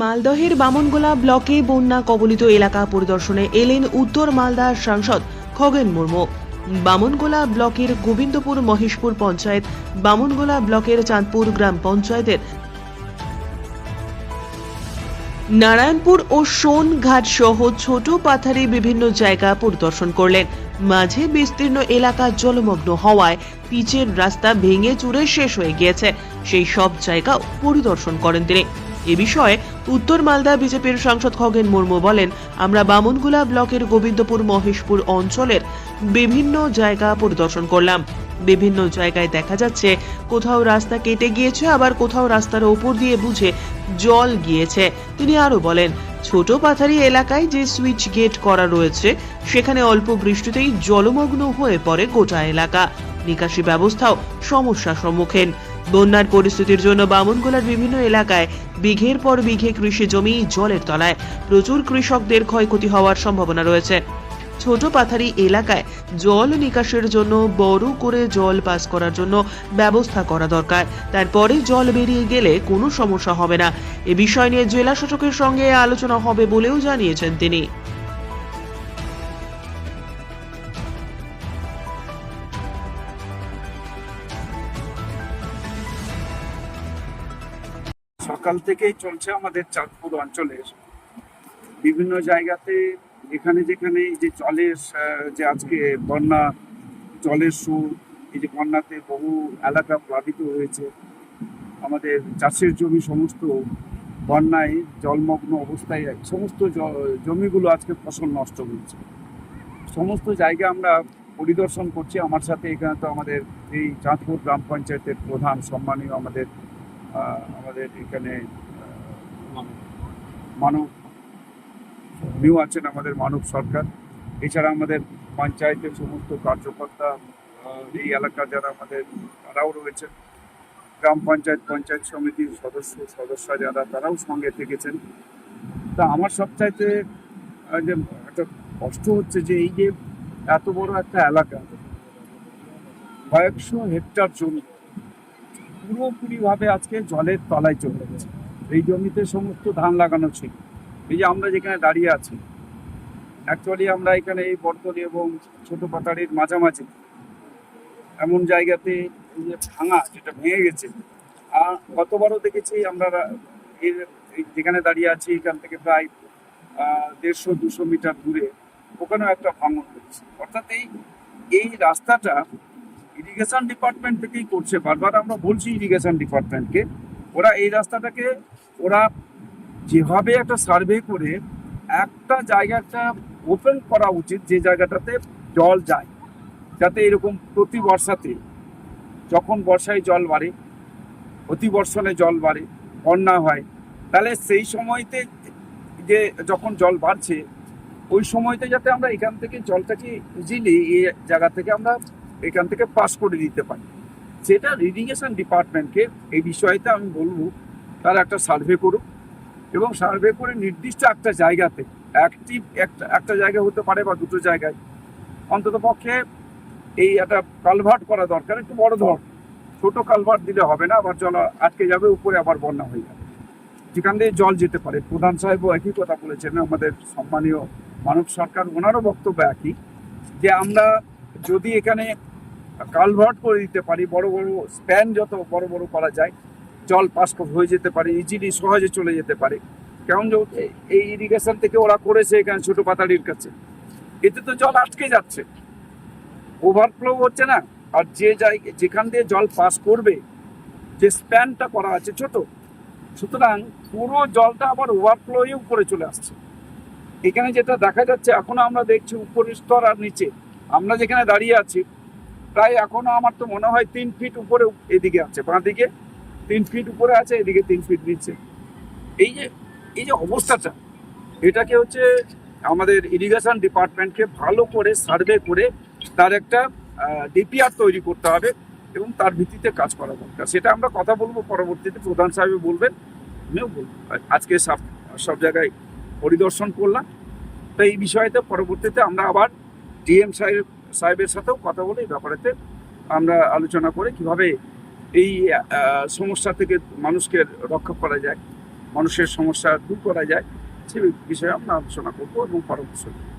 মালদহের বামনগোলা ব্লকে বন্যা কবলিত এলাকা পরিদর্শনে এলেন উত্তর মালদার সাংসদ খগেন মুর্মু। বামনগোলা ব্লকের গোবিন্দপুর মহেশপুর পঞ্চায়েত, বামনগোলা ব্লকের চাঁদপুর গ্রাম পঞ্চায়েতের নারায়ণপুর ও সোনঘাট সহ ছোট পাথারে বিভিন্ন জায়গা পরিদর্শন করলেন। মাঝে বিস্তীর্ণ এলাকা জলমগ্ন হওয়ায় পিচের রাস্তা ভেঙে চুরে শেষ হয়ে গিয়েছে। সেই সব জায়গাও পরিদর্শন করেন তিনি। এ বিষয়ে উত্তর মালদা বিজেপির সাংসদ খগেন মুর্মু বলেন, আমরা বামনগুলা ব্লকের গোবিন্দপুর মহেশপুর অঞ্চলের বিভিন্ন জায়গা পরিদর্শন করলাম। বিভিন্ন জায়গায় দেখা যাচ্ছে কোথাও রাস্তা কেটে গিয়েছে, আবার কোথাও রাস্তার ওপর দিয়ে বুঝে জল গিয়েছে। তিনি আরও বলেন, ছোট পাথারি এলাকায় যে সুইচ গেট করা রয়েছে, সেখানে অল্প বৃষ্টিতেই জলমগ্ন হয়ে পড়ে গোটা এলাকা। নিকাশি ব্যবস্থাও সমস্যার সম্মুখীন। বন্যার পরিস্থিতির জন্য বামনগোলার বিভিন্ন এলাকায় বিঘের পর বিঘে কৃষি জমি জলের তলায়। প্রচুর কৃষকদের ক্ষয়ক্ষতি হওয়ার সম্ভাবনা রয়েছে। ছোট পাথারি এলাকায় জল নিকাশের জন্য বড় করে জল পাস করার জন্য ব্যবস্থা করা দরকার। তারপরে জল বেরিয়ে গেলে কোনো সমস্যা হবে না। এ বিষয় নিয়ে জেলা শাসকের সঙ্গে আলোচনা হবে বলেও জানিয়েছেন তিনি। সকাল থেকেই চলছে আমাদের চাঁদপুর অঞ্চলের। বিভিন্ন জায়গাতে যেখানে যেখানে যে জলের যে আজকে বন্যা, জলের সুর, এই যে বন্যাতে বহু এলাকা প্লাবিত হয়েছে। আমাদের চাষের জমি সমস্ত বন্যায় জলমগ্ন অবস্থায়, সমস্ত জমিগুলো আজকে ফসল নষ্ট হয়েছে। সমস্ত জায়গা আমরা পরিদর্শন করছি। আমার সাথে এখানে তো আমাদের এই চাঁদপুর গ্রাম পঞ্চায়েতের প্রধান, সম্মানীয় আমাদের আমাদের এখানে মানব, নিউ আছেন আমাদের মানব সরকার। এছাড়া আমাদের পঞ্চায়েতের সমস্ত কার্যকর্তা এই এলাকার যারা আমাদের, তারাও রয়েছেন। গ্রাম পঞ্চায়েত পঞ্চায়েত সমিতির সদস্য সদস্য যারা, তারাও সঙ্গে থেকেছেন। তা আমার সবচাইতে যে একটা কষ্ট হচ্ছে যে এই যে এত বড় একটা এলাকা, কয়েকশো হেক্টর জমি পুরোপুরিভাবে আজকে জলের তলায় চলে গেছে। এই জমিতে সমস্ত ধান লাগানো ছিল। এই যে আমরা যেখানে দাঁড়িয়ে আছি অ্যাকচুয়ালি আমরা এখানে এই বর্তলি এবং ছোট পাতাড়ির মাঝামাঝি এমন জায়গাতে এই যে ভাঙা যেটা ভেঙে গেছে আর গতবারও দেখেছি আমরা এর যেখানে দাঁড়িয়ে আছি এখান থেকে প্রায় দেড়শো, দুশো মিটার দূরে ওখানেও একটা ভাঙন হয়েছে। অর্থাৎ এই এই রাস্তাটা ইরিগেশন ডিপার্টমেন্ট থেকেই করছে। বারবার আমরা বলছি ইরিগেশন ডিপার্টমেন্টকে ওরা এই রাস্তাটাকে, ওরা যেভাবে একটা সার্ভে করে, একটা জায়গাটা ওপেন করা উচিত যে জায়গাটাতে জল যায়। যাতে এরকম প্রতি বর্ষাতে, যখন বর্ষায় জল বাড়ে, অতি বর্ষণে জল বাড়ে, বন্যা হয়, তাহলে সেই সময়তে যে যখন জল বাড়ছে, ওই সময়তে যাতে আমরা এখান থেকে জলটাকে ইজিলি এই জায়গা থেকে আমরা এখান থেকে পাস করে দিতে পারি। সেটা ইরিগেশন ডিপার্টমেন্টকে এই বিষয়তে আমি বলব, তারা একটা সার্ভে করুক এবং সার্ভে করে নির্দিষ্ট একটা জায়গাতে অ্যাক্টিভ একটা একটা জায়গা হতে পারে বা দুটো জায়গায়, অন্তত পক্ষে এই একটা কালভার্ট করা দরকার, একটু বড় ধর ছোট কালভার্ট দিলে হবে না, আবার জল আটকে যাবে, উপরে আবার বন্যা হয়ে যাবে। যেখান দিয়ে জল যেতে পারে। প্রধান সাহেবও একই কথা বলেছেন, আমাদের সম্মানীয় মানব সরকার, ওনারও বক্তব্য একই, যে আমরা যদি এখানে কালভার্ট করে দিতে পারি, বড় বড় স্প্যান যত বড় বড় করা যায়, জল পাস হয়ে যেতে পারে ইজিলি সহজে চলে যেতে পারে। কেমন এই ইরিগেশন থেকে ওরা করেছে এখানে ছোট পাতাড়ির কাছে। এতে তো জল আটকে যাচ্ছে। ওভারফ্লো হচ্ছে না, আর যে জায়গা যেখান দিয়ে জল পাস করবে, যে স্প্যানটা করা আছে ছোট, সুতরাং পুরো জলটা আবার ওভারফ্লোই উপরে চলে আসছে। এখানে যেটা দেখা যাচ্ছে, এখনও আমরা দেখছি উপরের স্তর আর নিচে। আমরা যেখানে দাঁড়িয়ে আছি প্রায় এখনও আমার তো মনে হয় তিন ফিট উপরে এদিকে আছে, বাঁ দিকে। তিন ফিট উপরে আছে, এদিকে তিন ফিট নিচে। এই যে এই যে অবস্থাটা, এটাকে হচ্ছে আমাদের ইরিগেশন ডিপার্টমেন্টকে ভালো করে সার্ভে করে তার একটা ডিপিআর তৈরি করতে হবে এবং তার ভিত্তিতে কাজ করা দরকার। সেটা আমরা কথা বলব পরবর্তীতে, প্রধান সাহেব বলবেন, আমিও বলব। আজকে সব সব জায়গায় পরিদর্শন করলাম। তো এই বিষয়তে পরবর্তীতে আমরা আবার ডিএম সাহেব সাহেবের সাথেও কথা বলে এই ব্যাপারেতে আমরা আলোচনা করে কীভাবে এই সমস্যা থেকে মানুষকে রক্ষা করা যায়, মানুষের সমস্যা দূর করা যায় সে বিষয়ে আমরা আলোচনা করব এবং পরামর্শ দেবো।